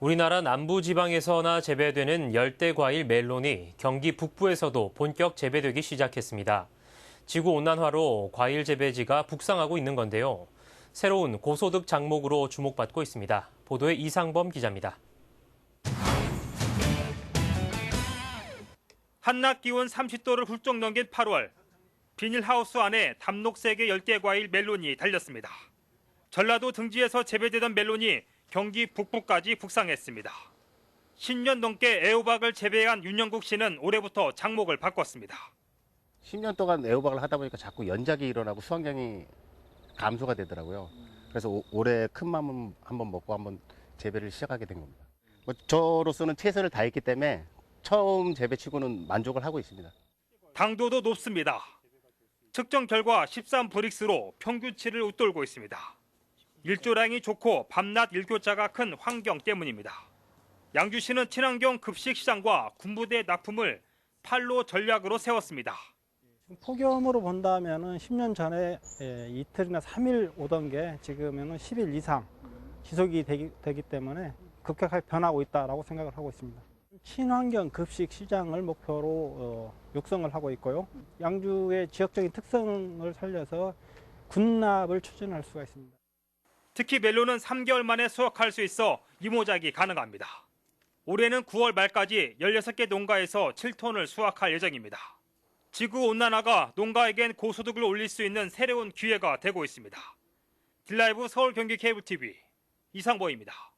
우리나라 남부 지방에서나 재배되는 열대 과일 멜론이 경기 북부에서도 본격 재배되기 시작했습니다. 지구 온난화로 과일 재배지가 북상하고 있는 건데요. 새로운 고소득 작목으로 주목받고 있습니다. 보도에 이상범 기자입니다. 한낮 기온 30도를 훌쩍 넘긴 8월. 비닐하우스 안에 담록색의 열대 과일 멜론이 달렸습니다. 전라도 등지에서 재배되던 멜론이 경기 북부까지 북상했습니다. 10년 넘게 애호박을 재배한 윤영국 씨는 올해부터 장목을 바꿨습니다. 10년 동안 애호박을 하다 보니까 자꾸 연작이 일어나고 수확량이 감소가 되더라고요. 그래서 오- 올해 큰 마음 한번 먹고 한번 재배를 시작하게 된 겁니다. 뭐 저로서는 최선을 다했기 때문에 처음 재배치고는 만족을 하고 있습니다. 당도도 높습니다. 측정 결과 13 브릭스로 평균치를 웃돌고 있습니다. 일조량이 좋고 밤낮 일교차가 큰 환경 때문입니다. 양주시는 친환경 급식 시장과 군부대 납품을 팔로 전략으로 세웠습니다. 폭염으로 본다면은 10년 전에 예, 이틀이나 3일 오던 게 지금은 10일 이상 지속이 되기, 되기 때문에 급격하게 변하고 있다라고 생각을 하고 있습니다. 친환경 급식 시장을 목표로 어, 육성을 하고 있고요. 양주의 지역적인 특성을 살려서 군납을 추진할 수가 있습니다. 특히 멜론은 3개월 만에 수확할 수 있어 이모작이 가능합니다. 올해는 9월 말까지 16개 농가에서 7톤을 수확할 예정입니다. 지구 온난화가 농가에겐 고소득을 올릴 수 있는 새로운 기회가 되고 있습니다. 딜라이브 서울 경기 케이블 TV 이상보입니다.